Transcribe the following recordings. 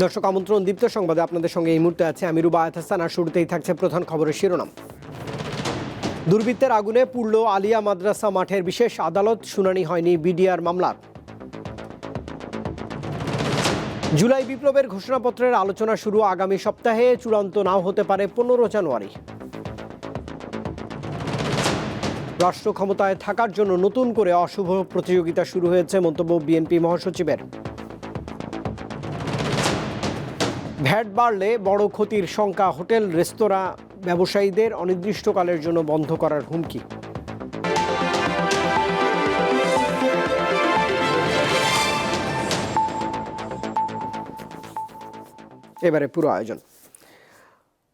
দর্শক, আমন্ত্রণ দীপ্ত সংবাদে আপনাদের সঙ্গে এই মুহূর্তে আছে আমি রুবায়ত হাসান আর শুরুতেই থাকছে প্রধান খবরের শিরোনাম। দুর্বৃত্তের আগুনে পুড়ল আলিয়া মাদ্রাসা মাঠের বিশেষ আদালত, শুনানি হয়নি বিডিআর মামলার। জুলাই বিপ্লবের ঘোষণাপত্রের আলোচনা শুরু আগামী সপ্তাহে, চূড়ান্ত নাও হতে পারে পনেরো জানুয়ারি। রাষ্ট্র ক্ষমতায় থাকার জন্য নতুন করে অশুভ প্রতিযোগিতা শুরু হয়েছে, মন্তব্য বিএনপি মহাসচিবের। ভ্যাট বাড়লে বড় ক্ষতির শঙ্কা হোটেল, রেস্তোরাঁ, ব্যবসায়ীদের অনির্দিষ্টকালের জন্য বন্ধ করার হুমকি। এবারে পুরো আয়োজন।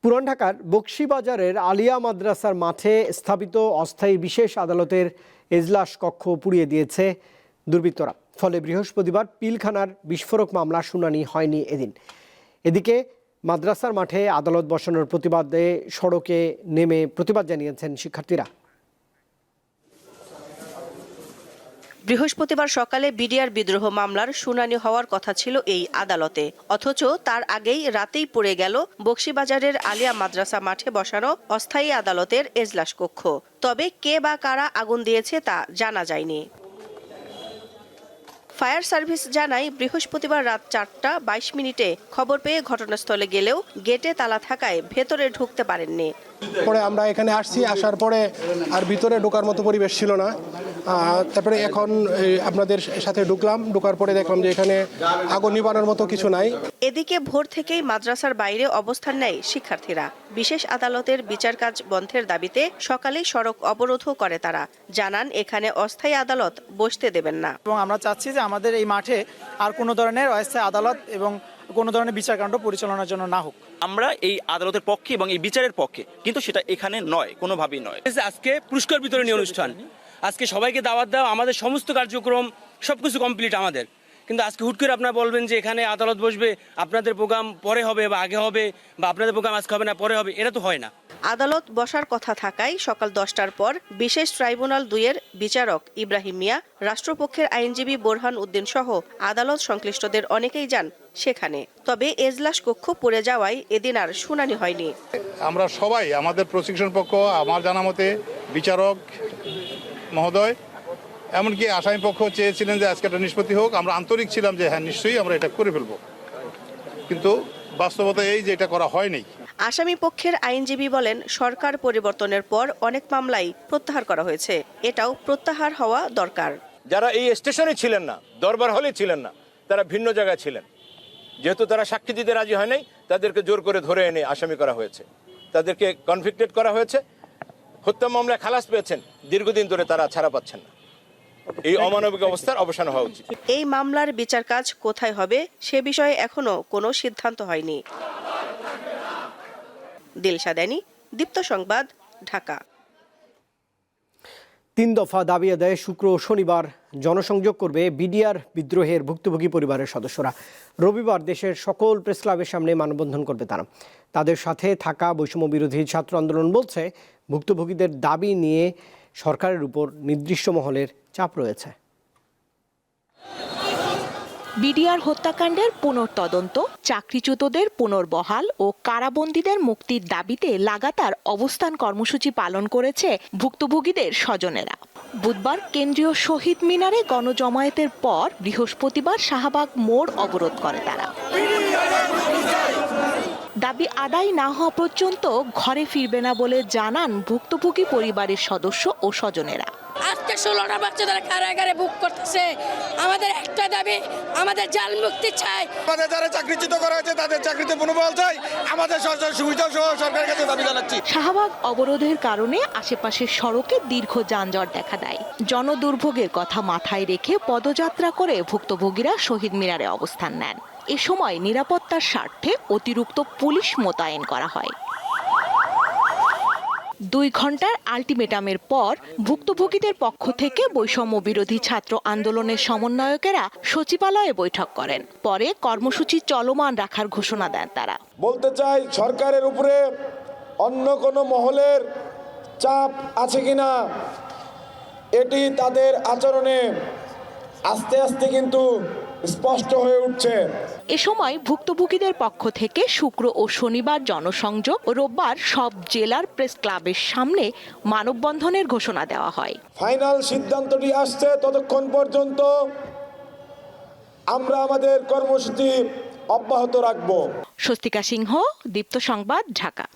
পুরান ঢাকার বক্সিবাজারের আলিয়া মাদ্রাসার মাঠে স্থাপিত অস্থায়ী বিশেষ আদালতের এজলাস কক্ষ পুড়িয়ে দিয়েছে দুর্বৃত্তরা। ফলে বৃহস্পতিবার পিলখানার বিস্ফোরক মামলা শুনানি হয়নি এদিন। এদিকে মাদ্রাসার মাঠে আদালত বসানোর প্রতিবাদে সড়কে নেমে প্রতিবাদ জানিয়েছেন শিক্ষার্থীরা। বৃহস্পতিবার সকালে বিডিআর বিদ্রোহ মামলার শুনানি হওয়ার কথা ছিল এই আদালতে। অথচ তার আগেই রাতেই পড়ে গেল বক্সিবাজারের আলিয়া মাদ্রাসা মাঠে বসানো অস্থায়ী আদালতের এজলাস কক্ষ। তবে কে বা কারা আগুন দিয়েছে তা জানা যায়নি। ফায়ার সার্ভিস জানায়, বৃহস্পতিবার রাত চারটা বাইশ মিনিটে খবর পেয়ে ঘটনাস্থলে গেলেও গেটে তালা থাকায় ভেতরে ঢুকতে পারেননি। পরে আমরা এখানে আসছি, আসার পরে আর ভিতরে ঢোকার মতো পরিবেশ ছিল না। তারপরে এখন আপনাদের সাথে ঢুকলাম। ঢুকার পরে দেখলাম যে এখানে আগুন নিবানোর মতো কিছু নাই। এদিকে ভোর থেকেই মাদ্রাসার বাইরে অবস্থান নেয় শিক্ষার্থীরা। বিশেষ আদালতের বিচার কাজ বন্ধের দাবিতে সকালেই সড়ক অবরোধও করে তারা। জানান এখানে অস্থায়ী আদালত বসতে দেবেন না। এবং আমরা চাচ্ছি যে আমাদের এই মাঠে আর কোনো ধরনের অস্থায়ী আদালত এবং কোনো ধরনের বিচারকাণ্ড পরিচালনার জন্য না হোক। আমরা এই আদালতের পক্ষে এবং এই বিচারের পক্ষে কিন্তু সেটা এখানে নয় কোনোভাবেই নয়। আজকে পুরস্কার বিতরণী অনুষ্ঠান। আজকে সবাইকে দাওয়াত দেওয়া আমাদের সমস্ত কার্যক্রম সবকিছু কমপ্লিট আমাদের। কিন্তু আজকে হুট করে আপনারা বলবেন যে এখানে আদালত বসবে আপনাদের প্রোগ্রাম পরে হবে বা আগে হবে বা আপনাদের প্রোগ্রাম আজকে হবে না পরে হবে এটা তো হয় না। আদালত বসার কথা থাকায় সকাল দশটার পর বিশেষ ট্রাইব্যুনাল দুইয়ের বিচারক ইব্রাহিম মিয়া রাষ্ট্রপক্ষের আইনজীবী বোরহান উদ্দিন সহ আদালত সংশ্লিষ্টদের অনেকেই যান সেখানে। তবে এজলাস কক্ষ পড়ে যাওয়ায় এদিন আর শুনানি হয়নি। আমরা সবাই আমাদের প্রশিক্ষণ পক্ষ আমার জানা মতে বিচারক মহোদয় এমনকি আসামি পক্ষ চেয়েছিলেন যে আজকে একটা নিষ্পত্তি হোক আমরা আন্তরিক ছিলাম যে হ্যাঁ নিশ্চয়ই আমরা এটা করে ফেলব। কিন্তু বাস্তবতা এই যে এটা করা হয়নি। আসামি পক্ষের আইনজীবী বলেন সরকার পরিবর্তনের পর অনেক মামলাই প্রত্যাহার করা হয়েছে। এটাও প্রত্যাহার হওয়া দরকার। যারা এই স্টেশনে ছিলেন না দরবার হলে ছিলেন না তারা ভিন্ন জায়গায় ছিলেন। যেহেতু তারা সাক্ষী দিতে রাজি হয় নাই তাদেরকে জোর করে ধরে এনে আসামি করা হয়েছে। তাদেরকে কনভিক্টেড করা হয়েছে। হত্যা মামলায় খালাস পেয়েছেন দীর্ঘদিন ধরে তারা ছাড়া পাচ্ছেন না। এই অমানবিক অবস্থার অবসান হওয়া উচিত। এই মামলার বিচার কাজ কোথায় হবে সে বিষয়ে এখনও কোনো সিদ্ধান্ত হয়নি। দিলশাদানি দীপ্ত সংবাদ ঢাকা। তিন দফা দাবি আদায়ে শুক্র ও শনিবার জনসংযোগ করবে বিডিআর বিদ্রোহের ভুক্তভোগী পরিবারের সদস্যরা। রবিবার দেশের সকল প্রেস ক্লাবের সামনে মানববন্ধন করবে তারা। তাদের সাথে থাকা বৈষম্য বিরোধী ছাত্র আন্দোলন বলছে, ভুক্তভোগীদের দাবি নিয়ে সরকারের উপর নির্দিষ্ট মহলের চাপ রয়েছে। বিডিআর হত্যাকাণ্ডের পুনর্তদন্ত, চাকরিচ্যুতদের পুনর্বহাল ও কারাবন্দীদের মুক্তির দাবিতে লাগাতার অবস্থান কর্মসূচি পালন করেছে ভুক্তভোগীদের স্বজনেরা। বুধবার কেন্দ্রীয় শহীদ মিনারে গণজমায়েতের পর বৃহস্পতিবার শাহবাগ মোড় অবরোধ করে তারা। দাবি আদায় না হওয়া পর্যন্ত ঘরে ফিরবে না বলে জানান ভুক্তভোগী পরিবারের সদস্য ও স্বজনেরা। আজকে ষোলোটা বাচ্চা তারা কারাগারে বুক করতেছে। আমাদের একটা দাবি আমাদের জাল মুক্তি চাই। আমাদের যারা চাকরিচ্যুত করা হয়েছে তাদের চাকরিতে পুনর্বহাল চাই। আমাদের সরকার সুবিধা সহ সরকারের কাছে দাবি জানাচ্ছি। শাহবাগ অবরোধের কারণে আশেপাশের সড়কে দীর্ঘ যানজট দেখা দেয়। জনদুর্ভোগের কথা মাথায় রেখে পদযাত্রা করে ভুক্তভোগীরা শহীদ মিনারে অবস্থান নেন। এ সময় নিরাপত্তার স্বার্থে অতিরিক্ত পুলিশ মোতায়েন করা হয়। দুই ঘণ্টার আলটিমেটামের পর ভুক্তভোগীদের পক্ষ থেকে বৈষম্য বিরোধী ছাত্র আন্দোলনের সমন্বয়কেরা সচিবালয়ে বৈঠক করেন। পরে কর্মসূচি চলমান রাখার ঘোষণা দেন তারা। বলতে চাই, সরকারের উপরে অন্য কোনো মহলের চাপ আছে কিনা, এটি তাদের আচরণে আস্তে আস্তে কিন্তু স্পষ্ট হয়ে উঠছে। এ সময় ভুক্তভোগীদের পক্ষ থেকে শুক্র ও শনিবার জনসংযোগ ও রোববার সব জেলার প্রেস ক্লাবের সামনে মানববন্ধনের ঘোষণা দেওয়া হয়। ফাইনাল সিদ্ধান্তটি আসছে ততক্ষণ পর্যন্ত। আমরা আমাদের কর্মসূচি অব্যাহত রাখব। স্বস্তিকা সিংহ দীপ্ত সংবাদ ঢাকা।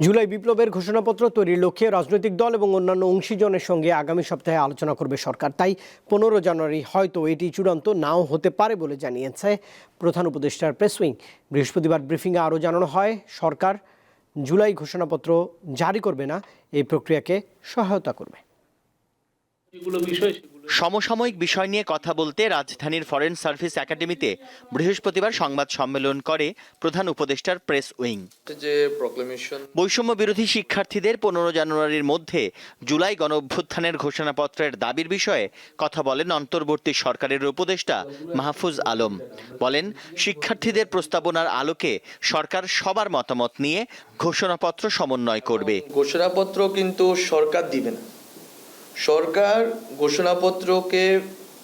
জুলাই বিপ্লবের ঘোষণাপত্র তৈরির লক্ষ্যে রাজনৈতিক দল এবং অন্যান্য অংশীজনের সঙ্গে আগামী সপ্তাহে আলোচনা করবে সরকার। তাই পনেরো জানুয়ারি হয়তো এটি চূড়ান্ত নাও হতে পারে বলে জানিয়েছে প্রধান উপদেষ্টার প্রেস উইং। বৃহস্পতিবার ব্রিফিংয়ে আরও জানানো হয়, সরকার জুলাই ঘোষণাপত্র জারি করবে না, এই প্রক্রিয়াকে সহায়তা করবে। সমসাময়িক বিষয় নিয়ে কথা বলতে রাজধানীর ফরেন সার্ভিস একাডেমিতে বৃহস্পতিবার সংবাদ সম্মেলন করে প্রধান উপদেষ্টার প্রেস উইং। বৈষম্য বিরোধী শিক্ষার্থীদের পনেরো জানুয়ারির মধ্যে জুলাই গণ অভ্যুত্থানের ঘোষণাপত্রের দাবির বিষয়ে কথা বলেন অন্তর্বর্তী সরকারের উপদেষ্টা মাহফুজ আলম। বলেন শিক্ষার্থীদের প্রস্তাবনার আলোকে সরকার সবার মতামত নিয়ে ঘোষণাপত্র সমন্বয় করবে। ঘোষণাপত্র কিন্তু সরকার দিবে না। সরকার ঘোষণাপত্রকে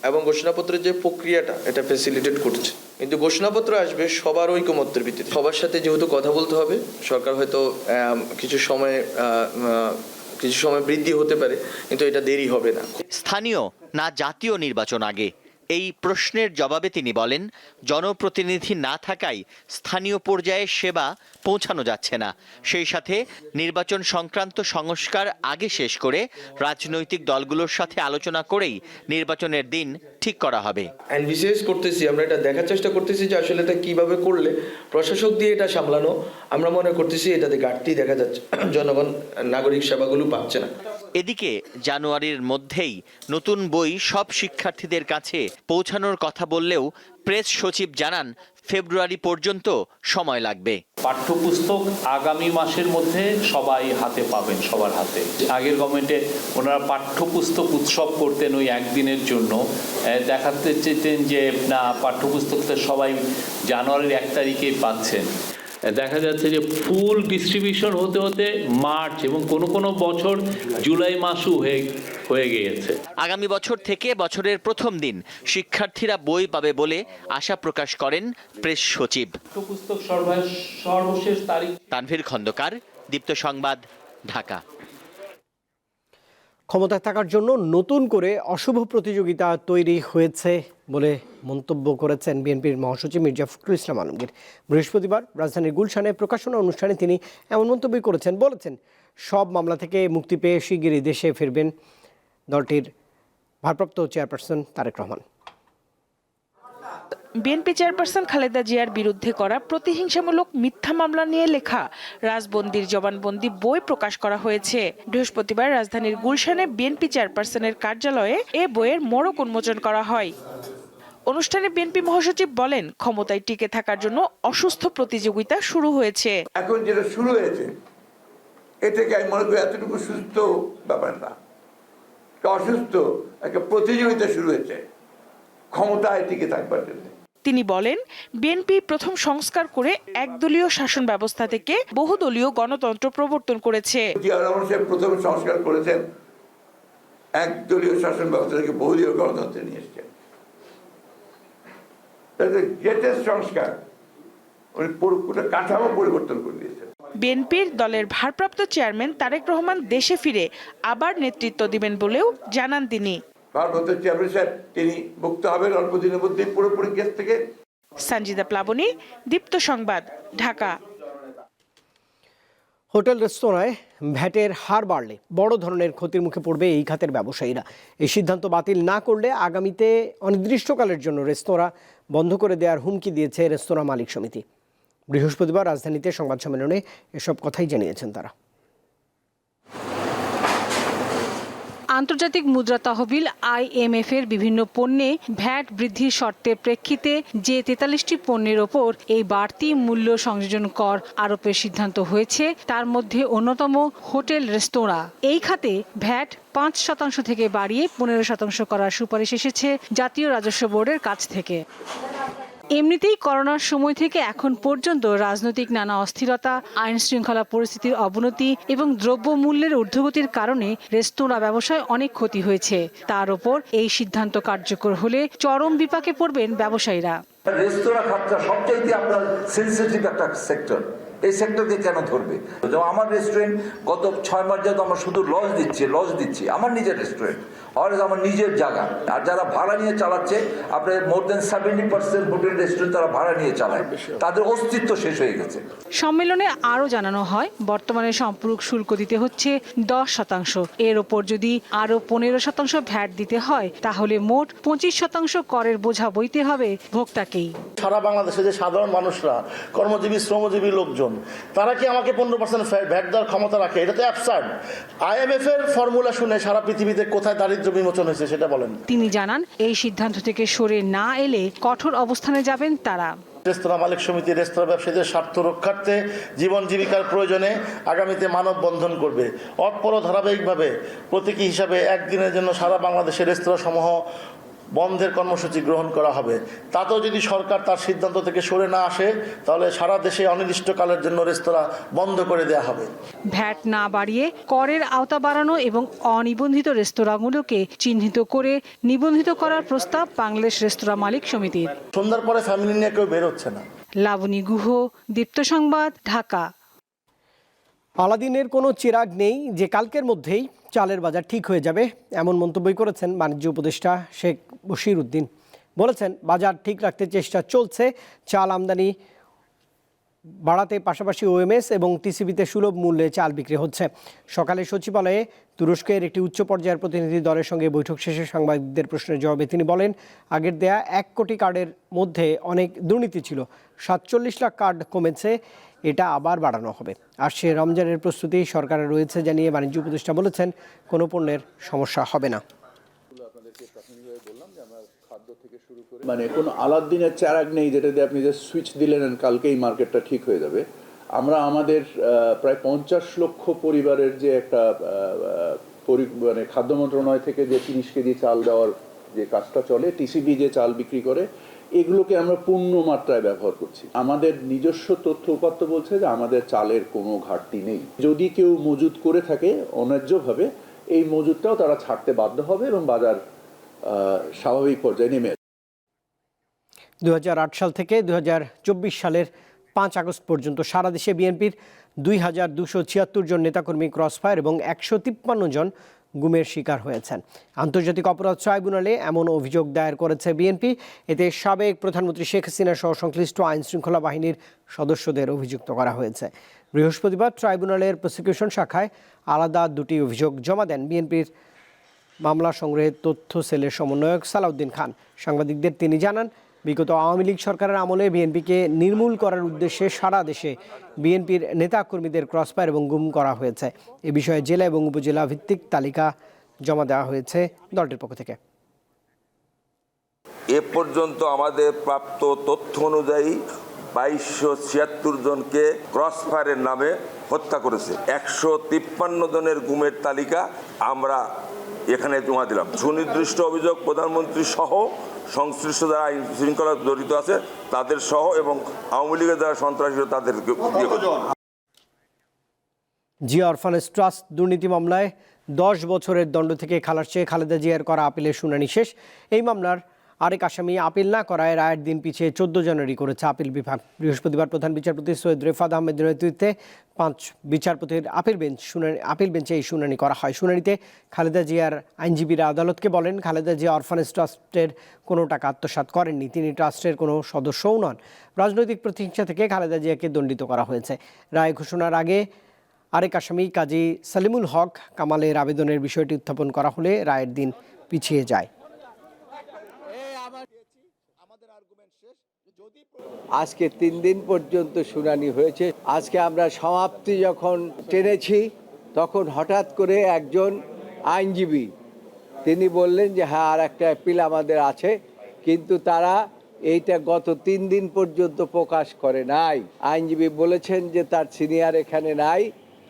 এবং ঘোষণাপত্রের যে প্রক্রিয়াটা, এটা ফেসিলিটেট করছে। কিন্তু ঘোষণাপত্র আসবে সবার ঐকমত্যের ভিত্তিতে। সবার সাথে যেহেতু কথা বলতে হবে, সরকার হয়তো কিছু সময় কিছু সময় বৃদ্ধি হতে পারে, কিন্তু এটা দেরি হবে না। স্থানীয় না জাতীয় নির্বাচন আগে? এই প্রশ্নের জবাবে তিনি বলেন, জনপ্রতিনিধি না থাকায় স্থানীয় পর্যায়ে সেবা পৌঁছানো যাচ্ছে না। সেই সাথে নির্বাচন সংক্রান্ত সংস্কার আগে শেষ করে রাজনৈতিক দলগুলোর সাথে আলোচনা করেই নির্বাচনের দিন ঠিক করা হবে। বিশেষ করতেছি, আমরা এটা দেখার চেষ্টা করতেছি যে আসলে এটা কীভাবে করলে প্রশাসক দিয়ে এটা সামলানো, আমরা মনে করতেছি এটাতে ঘাটতি দেখা যাচ্ছে, জনগণ, নাগরিক সেবাগুলো পাচ্ছে না। এদিকে জানুয়ারির মধ্যেই নতুন বই সব শিক্ষার্থীদের কাছে পৌঁছানোর কথা বললেও প্রেস সচিব জানান, ফেব্রুয়ারি পর্যন্ত সময় লাগবে। পাঠ্যপুস্তক আগামী মাসের মধ্যে সবাই হাতে পাবেন, সবার হাতে। আগের গভর্নমেন্টে ওনারা পাঠ্যপুস্তক উৎসব করতেন ওই একদিনের জন্য। দেখাতে চেতেন যে, না, পাঠ্যপুস্তকটা সবাই জানুয়ারির এক তারিখে পাচ্ছেন। দেখা যাচ্ছে যে ফুল ডিস্ট্রিবিউশন হতে হতে মার্চ এবং কোন কোন বছর জুলাই মাসও হয়ে হয়ে গিয়েছে। আগামী বছর থেকে বছরের প্রথম দিন শিক্ষার্থীরা বই পাবে বলে আশা প্রকাশ করেন প্রেস সচিব। পুস্তক সর্বশেষ তারিখ তানভীর খন্দকার দীপ্ত সংবাদ ঢাকা। ক্ষমতায় থাকার জন্য নতুন করে অশুভ প্রতিযোগিতা তৈরি হয়েছে বলে মন্তব্য করেছেন বিএনপির মহাসচিব মির্জা ফখরুল ইসলাম আলমগীর। বৃহস্পতিবার রাজধানীর গুলশানে প্রকাশনা অনুষ্ঠানে তিনি এমন মন্তব্য করেছেন, বলেছেন, সব মামলা থেকে মুক্তি পেয়ে শিগগিরই দেশে ফিরবেন দলটির ভারপ্রাপ্ত chairperson Tarique Rahman. BNP chairperson Khaleda জিয়ার বিরুদ্ধে করা প্রতিহিংসামূলক মিথ্যা মামলা নিয়ে লেখা রাজবন্দির জবানবন্দি বই প্রকাশ করা হয়েছে। বৃহস্পতিবার রাজধানীর গুলশানে বিএনপি চেয়ারপারসনের কার্যালয়ে এ বইয়ের মোড়ক উন্মোচন করা হয়। অনুষ্ঠানে বিএনপি মহাসচিব বলেন, ক্ষমতায় টিকে থাকার জন্য অসুস্থ প্রতিযোগিতা শুরু হয়েছে। এখন যেটা শুরু হয়েছে, এটাকে আমি মনে করি এতটুকু সুস্থ ব্যাপার না। অসুস্থ একটা প্রতিযোগিতা শুরু হয়েছে। ক্ষমতায় টিকে থাকবার জন্য। তিনি বলেন বিএনপি প্রথম সংস্কার করে একদলীয় শাসন ব্যবস্থা থেকে বহুদলীয় গণতন্ত্র প্রবর্তন করেছে। জিয়া রহমান সাহেব প্রথম সংস্কার করেছেন একদলীয় শাসন ব্যবস্থা থেকে বহুদলীয় গণতন্ত্রে নিয়ে এসছেন। গ্রেটেস্ট সংস্কার উনি পুরো পুরো কাঠামো পরিবর্তন করে দিয়েছেন। বিএনপির দলের ভারপ্রাপ্ত চেয়ারম্যান তারেক রহমান দেশে ফিরে আবার নেতৃত্ব দিবেন বলেও জানান তিনি। ভারপ্রাপ্ত চেয়ারম্যান সাহেব তিনি মুক্ত হবেন অল্প দিনের মধ্যেই পুরোপুরি কেস থেকে। সঞ্জিদা প্লাবনী দীপ্ত সংবাদ ঢাকা। হোটেল রেস্তোরাঁয় ভ্যাটের হার বাড়লে বড় ধরনের ক্ষতির মুখে পড়বে এই খাতের ব্যবসায়ীরা। এই সিদ্ধান্ত বাতিল না করলে আগামীতে অনির্দিষ্টকালের জন্য রেস্তোরাঁ বন্ধ করে দেওয়ার হুমকি দিয়েছে রেস্তোরাঁ মালিক সমিতি। বৃহস্পতিবার রাজধানীতে সংবাদ সম্মেলনে এসব কথাই জানিয়েছেন তারা। আন্তর্জাতিক মুদ্রা তহবিল আইএমএফ এর বিভিন্ন পণ্যে ভ্যাট বৃদ্ধির শর্তের প্রেক্ষিতে যে তেতাল্লিশটি পণ্যের ওপর এই বাড়তি মূল্য সংযোজন কর আরোপের সিদ্ধান্ত হয়েছে, তার মধ্যে অন্যতম হোটেল রেস্তোরাঁ। এই খাতে ভ্যাট পাঁচ শতাংশ থেকে বাড়িয়ে পনেরো শতাংশ করার সুপারিশ এসেছে জাতীয় রাজস্ব বোর্ডের কাছ থেকে। এমনিতেই করোনার সময় থেকে এখন পর্যন্ত রাজনৈতিক নানা অস্থিরতা আইন শৃঙ্খলা পরিস্থিতির অবনতি এবং দ্রব্যমূল্যের ঊর্ধ্বগতির কারণে রেস্তোরাঁ ব্যবসায় অনেক ক্ষতি হয়েছে। তার ওপর এই সিদ্ধান্ত কার্যকর হলে চরম বিপাকে পড়বেন ব্যবসায়ীরা। রেস্তোরাঁ খাতটা সবচাইতে আপনার সেন্সিটিভ একটা সেক্টর এই সেক্টরকে কেন ধরবে? যেমন আমার রেস্টুরেন্ট গত ছয় মাস যাতে আমার শুধু লজ দিচ্ছে লজ দিচ্ছি। আমার নিজের রেস্টুরেন্ট আর আমার নিজের জায়গা। আর যারা ভাড়া নিয়ে চালাচ্ছে আপনার more than seventy percent hotel restaurant তারা ভাড়া নিয়ে চালায়। তাদের অস্তিত্ব শেষ হয়ে গেছে। সম্মেলনে আরও জানানো হয় বর্তমানে সম্পূরক শুল্ক দিতে হচ্ছে দশ শতাংশ। এর ওপর যদি আরও পনেরো শতাংশ ভ্যাট দিতে হয় তাহলে মোট পঁচিশ শতাংশ করের বোঝা বইতে হবে ভোক্তাকেই। সারা বাংলাদেশে যে সাধারণ মানুষরা কর্মজীবী শ্রমজীবী লোকজন তারা কি আমাকে পনেরো পার্সেন্ট ভ্যাট দেওয়ার ক্ষমতা রাখে? এটা তো অ্যাবসার্ড আইএমএফ এর ফর্মুলা শুনে সারা পৃথিবীতে কোথায় দারিদ্র বিমোচন হয়েছে সেটা বলেন। তিনি জানান এই সিদ্ধান্ত থেকে সরে না এলে কঠোর অবস্থানে যাবেন তারা। রেস্তোরাঁ মালিক সমিতি রেস্তোরাঁ ব্যবসায়ীদের স্বার্থ রক্ষার্থে জীবন জীবিকার প্রয়োজনে আগামীতে মানববন্ধন করবে। অতপর ধারাবাহিকভাবে প্রতীকী হিসাবে একদিনের জন্য সারা বাংলাদেশের রেস্তোরাঁ সমূহ বন্ধের কর্মসূচি গ্রহণ করা হবে। তাতেও যদি সরকার তার সিদ্ধান্ত থেকে সরে না আসে তাহলে সারা দেশে অনির্দিষ্টকালের জন্য রেস্তোরাঁ বন্ধ করে দেওয়া হবে। ভ্যাট না বাড়িয়ে করের আওতা বাড়ানো এবং অনিবন্ধিত রেস্তোরাঁগুলোকে চিহ্নিত করে নিবন্ধিত করার প্রস্তাব বাংলাদেশ রেস্তোরাঁ মালিক সমিতির। সন্ধ্যার পরে ফ্যামিলি নিয়ে কেউ বেরোচ্ছে না। লাবণী গুহ দীপ্ত সংবাদ ঢাকা। আলাদিনের কোনো চিরাগ নেই যে কালকের মধ্যেই চালের বাজার ঠিক হয়ে যাবে, এমন মন্তব্যই করেছেন বাণিজ্য উপদেষ্টা শেখ বশির উদ্দিন। বলেছেন, বাজার ঠিক রাখতে চেষ্টা চলছে, চাল আমদানি বাড়াতে পাশাপাশি ওএমএস এবং টিসিবিতে সুলভ মূল্যে চাল বিক্রি হচ্ছে। সকালে সচিবালয়ে তুরস্কের একটি উচ্চ পর্যায়ের প্রতিনিধি দলের সঙ্গে বৈঠক শেষে সাংবাদিকদের প্রশ্নের জবাবে তিনি বলেন, আগের দেয়া এক কোটি কার্ডের মধ্যে অনেক দুর্নীতি ছিল। সাতচল্লিশ লাখ কার্ড কমেছে, এটা আবার বাড়ানো হবে। আর সে রমজানের প্রস্তুতি সরকারের রয়েছে জানিয়ে বাণিজ্য উপদেষ্টা বলেছেন, কোনো পণ্যের সমস্যা হবে না। মানে কোনো আলাদিনের চারাগ নেই যেটা দিয়ে আপনি যে সুইচ দিলেন কালকেই মার্কেটটা ঠিক হয়ে যাবে। আমরা আমাদের প্রায় পঞ্চাশ লক্ষ পরিবারের যে একটা মানে খাদ্য মন্ত্রণালয় থেকে যে তিরিশ কেজি চাল দেওয়ার যে কাজটা চলে, টিসিবি যে চাল বিক্রি করে, এগুলোকে আমরা পূর্ণ মাত্রায় ব্যবহার করছি। আমাদের নিজস্ব তথ্য উপাত্ত বলছে যে আমাদের চালের কোনো ঘাটতি নেই। যদি কেউ মজুদ করে থাকে অন্যায্যভাবে, এই মজুদটাও তারা ছাড়তে বাধ্য হবে এবং বাজার স্বাভাবিক পর্যায়ে নেমে। দু হাজার আট সাল থেকে দু হাজার চব্বিশ সালের পাঁচ আগস্ট পর্যন্ত সারা দেশে বিএনপির দুই হাজার দুশো ছিয়াত্তর জন নেতাকর্মী ক্রসফায়ার এবং একশো তিপ্পান্ন জন গুমের শিকার হয়েছেন। আন্তর্জাতিক অপরাধ ট্রাইব্যুনালে এমন অভিযোগ দায়ের করেছে বিএনপি। এতে সাবেক প্রধানমন্ত্রী শেখ হাসিনা সহ সংশ্লিষ্ট আইন শৃঙ্খলা বাহিনীর সদস্যদের অভিযুক্ত করা হয়েছে। বৃহস্পতিবার ট্রাইব্যুনালের প্রসিকিউশন শাখায় আলাদা দুটি অভিযোগ জমা দেন বিএনপির মামলা সংগ্রহের তথ্য সেলের সমন্বয়ক সালাউদ্দিন খান। সাংবাদিকদের তিনি জানান বিগত আওয়ামী লীগ সরকারের আমলে বিএনপিকে নির্মূল করার উদ্দেশ্যে সারা দেশে বিএনপির নেতাকর্মীদের ক্রসফায়ার এবং গুম করা হয়েছে। এ বিষয়ে জেলা এবং উপজেলা ভিত্তিক তালিকা জমা দেওয়া হয়েছে দলটির পক্ষ থেকে। এ পর্যন্ত আমাদের প্রাপ্ত তথ্য অনুযায়ী বাইশশো ছিয়াত্তর জনকে ক্রসফায়ারের নামে হত্যা করেছে। একশো তিপ্পান্ন জনের গুমের তালিকা আমরা এখানে জমা দিলাম সুনির্দিষ্ট অভিযোগ প্রধানমন্ত্রী সহ সংশ্লিষ্ট যারা আইন শৃঙ্খলা জড়িত আছে, তাদের সহ এবং আওয়ামী লীগের যারা সন্ত্রাসী করছে। জিয়া অরফানেস ট্রাস্ট দুর্নীতি মামলায় দশ বছরের দণ্ড থেকে খালাস চেয়ে খালেদা জিয়ার করা আপিলের শুনানি শেষ এই মামলার আরেক আসামি আপিল না করায় রায়ের দিন পিছিয়ে চোদ্দ জানুয়ারি করেছে আপিল বিভাগ। বৃহস্পতিবার প্রধান বিচারপতি সৈয়দ রেফাত আহমেদের নেতৃত্বে পাঁচ বিচারপতির আপিল বেঞ্চ শুনানি আপিল বেঞ্চে এই শুনানি করা হয়। শুনানিতে খালেদা জিয়ার আইনজীবীরা আদালতকে বলেন, খালেদা জিয়া অরফানেজ ট্রাস্টের কোনো টাকা আত্মসাৎ করেননি। তিনি ট্রাস্টের কোনো সদস্যও নন। রাজনৈতিক প্রতিহিংসা থেকে খালেদা জিয়াকে দণ্ডিত করা হয়েছে। রায় ঘোষণার আগে আরেক আসামি কাজী সালিমুল হক কামালের আবেদনের বিষয়টি উত্থাপন করা হলে রায়ের দিন পিছিয়ে যায়। আজকে তিন দিন পর্যন্ত শুনানি হয়েছে। আজকে আমরা সমাপ্তি যখন টেনেছি তখন হঠাৎ করে একজন আইনজীবী তিনি বললেন যে হ্যাঁ আর একটা অ্যাপিল আমাদের আছে। কিন্তু তারা এইটা গত তিন দিন পর্যন্ত প্রকাশ করে নাই। আইনজীবী বলেছেন যে তার সিনিয়র এখানে নাই।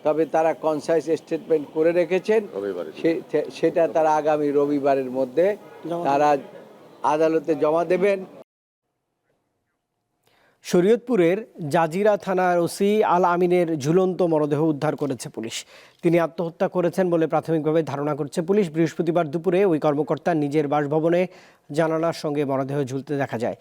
তবে তারা কনসাইস স্টেটমেন্ট করে রেখেছেন। সেটা তারা আগামী রবিবারের মধ্যে তারা আদালতে জমা দেবেন। শরীয়তপুরের জাজিরা থানার ওসি আল আমিনের ঝুলন্ত মরদেহ উদ্ধার করেছে পুলিশ। তিনি আত্মহত্যা করেছেন বলে প্রাথমিকভাবে ধারণা করছে পুলিশ। বৃহস্পতিবার দুপুরে ওই কর্মকর্তা নিজের বাসভবনে জানালার সঙ্গে মরদেহ ঝুলতে দেখা যায়।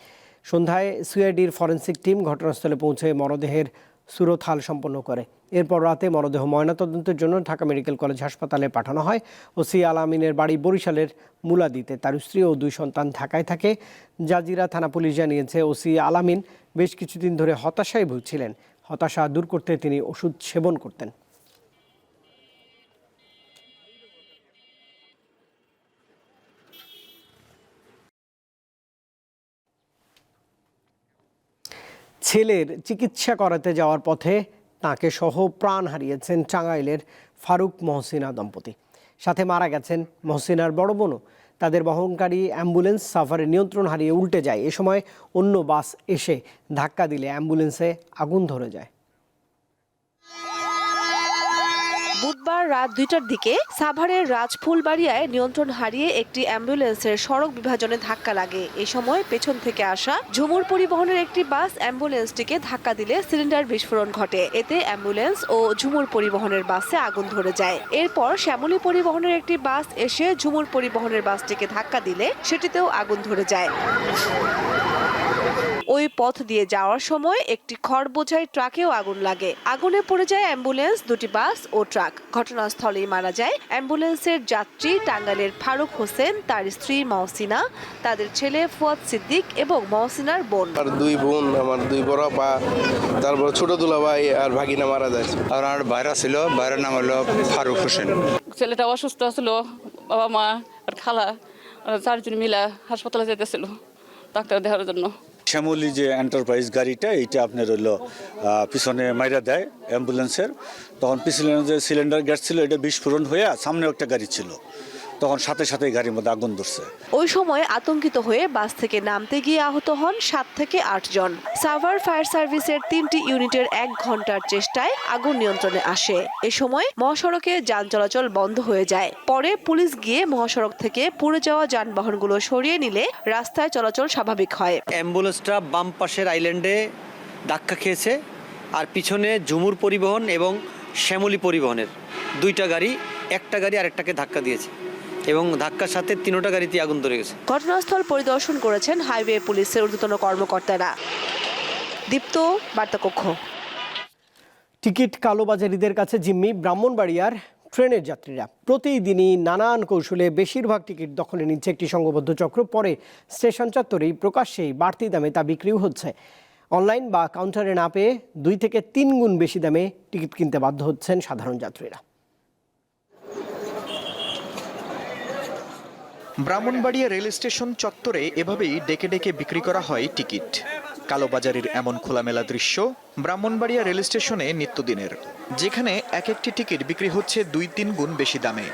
সন্ধ্যায় সিআইডির ফরেন্সিক টিম ঘটনাস্থলে পৌঁছে মরদেহের সুরতহাল সম্পন্ন করে। এরপর রাতে মরদেহ ময়নাতদন্তের জন্য ঢাকা মেডিকেল কলেজ হাসপাতালে পাঠানো হয়। ওসি আল আমিনের বাড়ি বরিশালের মুলাদিতে। তার স্ত্রী ও দুই সন্তান ঢাকায় থাকে। জাজিরা থানা পুলিশ জানিয়েছে, ওসি আলামিন বেশ কিছুদিন ধরে হতাশায় ভুগছিলেন। হতাশা দূর করতে তিনি ওষুধ সেবন করতেন। ছেলের চিকিৎসা করাতে যাওয়ার পথে তাকে সহ প্রাণ হারিয়েছেন টাঙ্গাইলের ফারুক মহসিনা দম্পতি। সাথে মারা গেছেন মহসিনার বড় বোনও। তাদের বহনকারী অ্যাম্বুলেন্স সাফারে নিয়ন্ত্রণ হারিয়ে উল্টে যায়। এ সময় অন্য বাস এসে ধাক্কা দিলে অ্যাম্বুলেন্সে আগুন ধরে যায়। বুধবার রাত দুইটার দিকে সাভারের রাজফুলবাড়িয়ায় নিয়ন্ত্রণ হারিয়ে একটি অ্যাম্বুলেন্সের সড়ক বিভাজনে ধাক্কা লাগে। এই সময় পেছন থেকে আসা ঝুমুর পরিবহনের একটি বাস অ্যাম্বুলেন্সটিকে ধাক্কা দিলে সিলিন্ডার বিস্ফোরণ ঘটে। এতে অ্যাম্বুলেন্স ও ঝুমুর পরিবহনের বাসে আগুন ধরে যায়। এরপর শ্যামলী পরিবহনের একটি বাস এসে ঝুমুর পরিবহনের বাসটিকে ধাক্কা দিলে সেটিতেও আগুন ধরে যায়। ওই পথ দিয়ে যাওয়ার সময় একটি খড় বোঝাই ট্রাকেও আগুন লাগে। আগুনে পড়ে যায় অ্যাম্বুলেন্স দুটি বাস ও ট্রাক। ঘটনাস্থলেই মারা যায় অ্যাম্বুলেন্সের যাত্রী টাঙ্গাইলের ফারুক হোসেন তার স্ত্রী মহসিনা তাদের ছেলে ফুয়াদ সিদ্দিক এবং মহসিনার বোন। আর দুই বোন আমার দুই বড় পা তারপর ছোট দুলাভাই আর ভাগিনা মারা যায়। আর আমার বাইরা ছিল বাইরের নাম হলো ফারুক হোসেন। ছেলেটা অসুস্থ ছিল বাবা মা আর খালা চারজন মিলা হাসপাতালে যেতেছিল ডাক্তার দেখার জন্য। শ্যামলী যে এন্টারপ্রাইজ গাড়িটা, এইটা আপনার হলো পিছনে মাইরা দেয় অ্যাম্বুলেন্সের তখন পিছনে যে সিলিন্ডার গ্যাস ছিল, এটা বিস্ফোরণ হয়ে সামনে একটা গাড়ি ছিল। তখন সাথে সাথে গাড়ির মধ্যে আগুন ধরছে। ওই সময় আতঙ্কিত হয়ে বাস থেকে নামতে গিয়ে আহত হন সাত থেকে আট জন। সাভার ফায়ার সার্ভিসের তিনটি ইউনিটের এক ঘণ্টার চেষ্টায় আগুন নিয়ন্ত্রণে আসে। এ সময় মহাসড়কে যান চলাচল বন্ধ হয়ে যায়। পরে পুলিশ গিয়ে মহাসড়ক থেকে পুড়ে যাওয়া যানবাহনগুলো সরিয়ে নিলে রাস্তায় চলাচল স্বাভাবিক হয়। অ্যাম্বুলেন্সটা বাম পাশের আইল্যান্ডে ধাক্কা খেয়েছে আর পিছনে ঝুমুর পরিবহন এবং শ্যামলী পরিবহনের। দুইটা গাড়ি একটা গাড়ি আরেকটাকে ধাক্কা দিয়েছে। এবং ধাক্কার সাথে তিনোটা গাড়িতে আগুন ধরে গেছে। ঘটনাস্থল পরিদর্শন করেছেন হাইওয়ে পুলিশের ঊর্ধ্বতন কর্মকর্তারা। দীপ্ত বার্তাকক্ষ। টিকিট কালোবাজারিদের কাছে জিম্মি ব্রাহ্মণবাড়িয়ার ট্রেনের যাত্রীরা। প্রতিদিনই নানান কৌশলে বেশিরভাগ টিকিট দখলে নিচ্ছে একটি সংঘবদ্ধ চক্র। পরে স্টেশন চত্বরেই প্রকাশ্যেই বাড়তি দামে তা বিক্রিও হচ্ছে। অনলাইন বা কাউন্টারে না পেয়ে দুই থেকে তিন গুণ বেশি দামে টিকিট কিনতে বাধ্য হচ্ছেন সাধারণ যাত্রীরা। ব্রাহ্মণবাড়িয়া রেল স্টেশন চত্বরে এভাবেই ডেকে ডেকে বিক্রি করা হয় টিকিট। কালোবাজারের এমন খোলামেলা দৃশ্য ব্রাহ্মণবাড়িয়া রেল স্টেশনে নিত্যদিনের। যেখানে এক একটি টিকিট বিক্রি হচ্ছে দুই তিন গুণ বেশি দামে।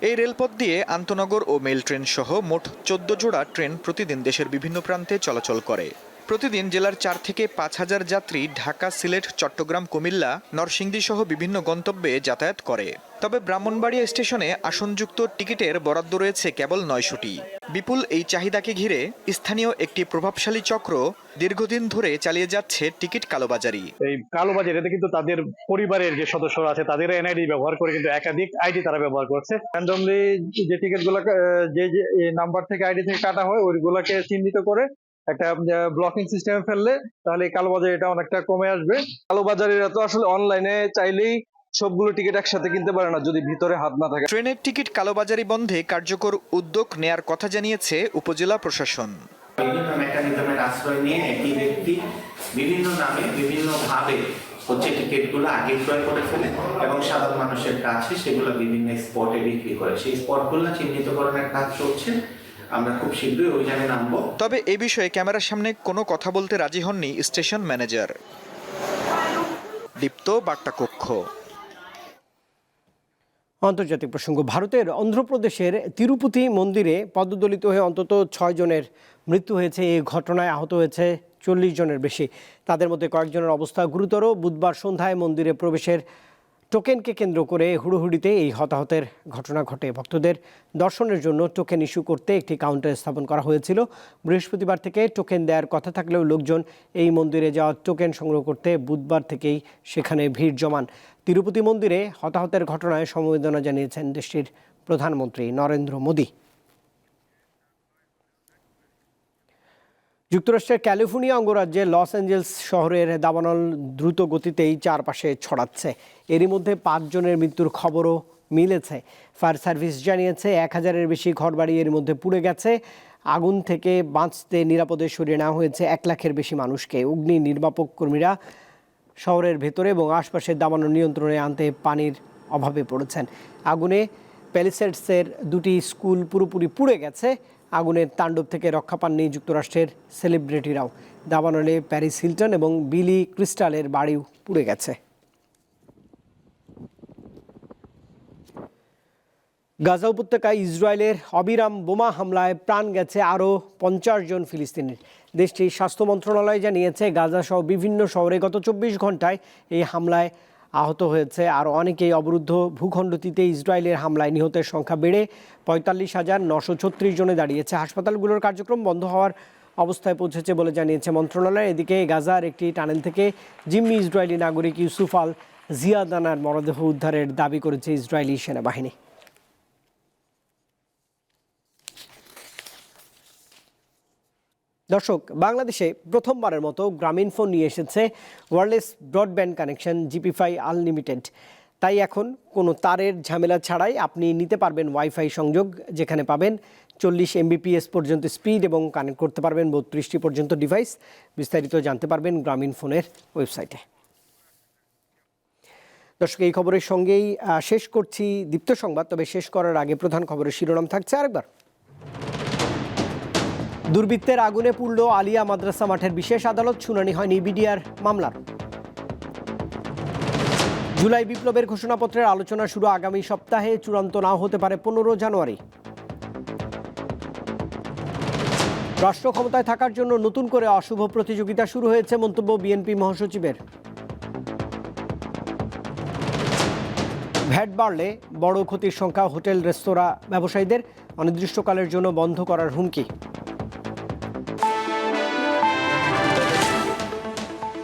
এই রেলপথ দিয়ে আন্তনগর ও মেল ট্রেন সহ মোট চোদ্দ জোড়া ট্রেন প্রতিদিন দেশের বিভিন্ন প্রান্তে চলাচল করে। প্রতিদিন জেলার চার থেকে পাঁচ হাজার যাত্রী ঢাকা, সিলেট, চট্টগ্রাম, কুমিল্লা নরসিংদী সহ বিভিন্ন গন্তব্যে যাতায়াত করে। তবে ব্রাহ্মণবাড়িয়া স্টেশনে আসনযুক্ত টিকিটের বরাদ্দ রয়েছে কেবল নয়শোটি। বিপুল এই চাহিদাকে ঘিরে স্থানীয় একটি প্রভাবশালী চক্র দীর্ঘদিন ধরে চালিয়ে যাচ্ছে টিকিট কালোবাজারি। এই কালোবাজারিতে কিন্তু তাদের পরিবারের যে সদস্যরা আছে, তাদের এনআইডি ব্যবহার করে কিন্তু একাধিক আইডি তারা ব্যবহার করছে। র্যান্ডমলি যে টিকিটগুলো যে যে নাম্বার থেকে আইডি থেকে কাটা হয়, ওইগুলোকে চিহ্নিত করে একটা ব্লকিং সিস্টেমে ফেললে তাহলে কালোবাজারি এটা অনেকটা কমে আসবে। কালোবাজারিরা তো আসলে অনলাইনে চাইলেই সবগুলো টিকিট একসাথে কিনতে পারে না যদি ভিতরে হাত না থাকে। ট্রেনের টিকিট কালোবাজারি বন্ধে কার্যকর উদ্যোগ নেয়ার কথা জানিয়েছে উপজেলা প্রশাসন। বিভিন্ন মেকানিজমের আশ্রয় নিয়ে একই ব্যক্তি বিভিন্ন নামে বিভিন্ন ভাবে হচ্ছে টিকিটগুলো আগে ক্রয় করে ফেলে এবং সাধারণ মানুষের কাছে সেগুলো বিভিন্ন স্পটে বিক্রি করে। সেই স্পটগুলো চিহ্নিতকরণের কাজ চলছে। আমরা খুব শীঘ্রই অভিযানে নামবো। তবে এ বিষয়ে ক্যামেরার সামনে কোনো কথা বলতে রাজি হননি স্টেশন ম্যানেজার। দীপ্ত বার্তা কক্ষ আন্তর্জাতিক প্রসঙ্গ ভারতের অন্ধ্রপ্রদেশের তিরুপতি মন্দিরে পদদলিত হয়ে অন্তত ছয় জনের মৃত্যু হয়েছে। এই ঘটনায় আহত হয়েছে চল্লিশ জনের বেশি। তাদের মধ্যে কয়েকজনের অবস্থা গুরুতর। বুধবার সন্ধ্যায় মন্দিরে প্রবেশের টোকেনকে কেন্দ্র করে হুড়োহুড়িতে এই হতাহতের ঘটনা ঘটে। ভক্তদের দর্শনের জন্য টোকেন ইস্যু করতে একটি কাউন্টার স্থাপন করা হয়েছিল। বৃহস্পতিবার থেকে টোকেন দেওয়ার কথা থাকলেও লোকজন এই মন্দিরে যাওয়া টোকেন সংগ্রহ করতে বুধবার থেকেই সেখানে ভিড় জমান। তিরুপতি মন্দিরে হতাহতের ঘটনায় সমবেদনা জানিয়েছেন দেশটির প্রধানমন্ত্রী নরেন্দ্র মোদী। যুক্তরাষ্ট্রের ক্যালিফোর্নিয়া অঙ্গরাজ্যে লস অ্যাঞ্জেলস শহরের দাবানল দ্রুত গতিতেই চারপাশে ছড়াচ্ছে। এরই মধ্যে পাঁচজনের মৃত্যুর খবরও মিলেছে। ফায়ার সার্ভিস জানিয়েছে, এক হাজারের বেশি ঘরবাড়ি এর মধ্যে পুড়ে গেছে। আগুন থেকে বাঁচতে নিরাপদে সরিয়ে নেওয়া হয়েছে এক লাখের বেশি মানুষকে। অগ্নি নির্বাপক কর্মীরা শহরের ভেতরে এবং আশপাশের দাবানল নিয়ন্ত্রণে আনতে পানির অভাবে পড়েছেন। আগুনে প্যালিসেডসের দুটি স্কুল পুরোপুরি পুড়ে গেছে। আগুনের তাণ্ডব থেকে রক্ষা পাননি যুক্তরাষ্ট্রের সেলিব্রিটিরাও। দাবানলে প্যারিস হিলটন এবং বিলি ক্রিস্টালের বাড়িও পুড়ে গেছে। গাজা উপত্যকায় ইসরায়েলের অবিরাম বোমা হামলায় প্রাণ গেছে আরও পঞ্চাশ জন ফিলিস্তিনির। দেশটির স্বাস্থ্য মন্ত্রণালয় জানিয়েছে গাজাসহ বিভিন্ন শহরে গত চব্বিশ ঘন্টায় এই হামলায় আহত হয়েছে। আর অনেকেই অবরুদ্ধ। ভূখণ্ডটিতে ইসরায়েলের হামলায় নিহতের সংখ্যা বেড়ে পঁয়তাল্লিশ হাজার নশো ছত্রিশ জনে দাঁড়িয়েছে। হাসপাতালগুলোর কার্যক্রম বন্ধ হওয়ার অবস্থায় পৌঁছেছে বলে জানিয়েছে মন্ত্রণালয়। এদিকে গাজার একটি টানেল থেকে জিম্মি ইসরায়েলি নাগরিক ইউসুফ আল জিয়াদানার মরদেহ উদ্ধারের দাবি করেছে ইসরায়েলি সেনাবাহিনী। দর্শক, বাংলাদেশে প্রথমবারের মতো গ্রামীণ ফোন নিয়ে এসেছে wireless broadband connection GPFi unlimited. তাই এখন কোনো তারের ঝামেলা ছাড়াই আপনি নিতে পারবেন ওয়াইফাই সংযোগ, যেখানে পাবেন চল্লিশ এমবিপিএস পর্যন্ত স্পিড এবং কানেক্ট করতে পারবেন বত্রিশটি পর্যন্ত ডিভাইস। বিস্তারিত জানতে পারবেন গ্রামীণ ফোনের ওয়েবসাইটে। দর্শক, এই খবরের সঙ্গেই শেষ করছি দীপ্ত সংবাদ, তবে শেষ করার আগে প্রধান খবরের শিরোনাম থাকছে আরেকবার। দুর্বৃত্তের আগুনে পুড়ল আলিয়া মাদ্রাসা মাঠের বিশেষ আদালত, শুনানি হয়নি বিডিআর মামলার। জুলাই বিপ্লবের ঘোষণাপত্রের আলোচনা শুরু আগামী সপ্তাহে, চূড়ান্ত নাও হতে পারে পনেরো জানুয়ারি। রাষ্ট্র ক্ষমতায় থাকার জন্য নতুন করে অশুভ প্রতিযোগিতা শুরু হয়েছে মন্তব্য বিএনপি মহাসচিবের। ভ্যাট বাড়লে বড় ক্ষতির সংখ্যা হোটেল, রেস্তোরাঁ, ব্যবসায়ীদের। অনির্দিষ্টকালের জন্য বন্ধ করার হুমকি।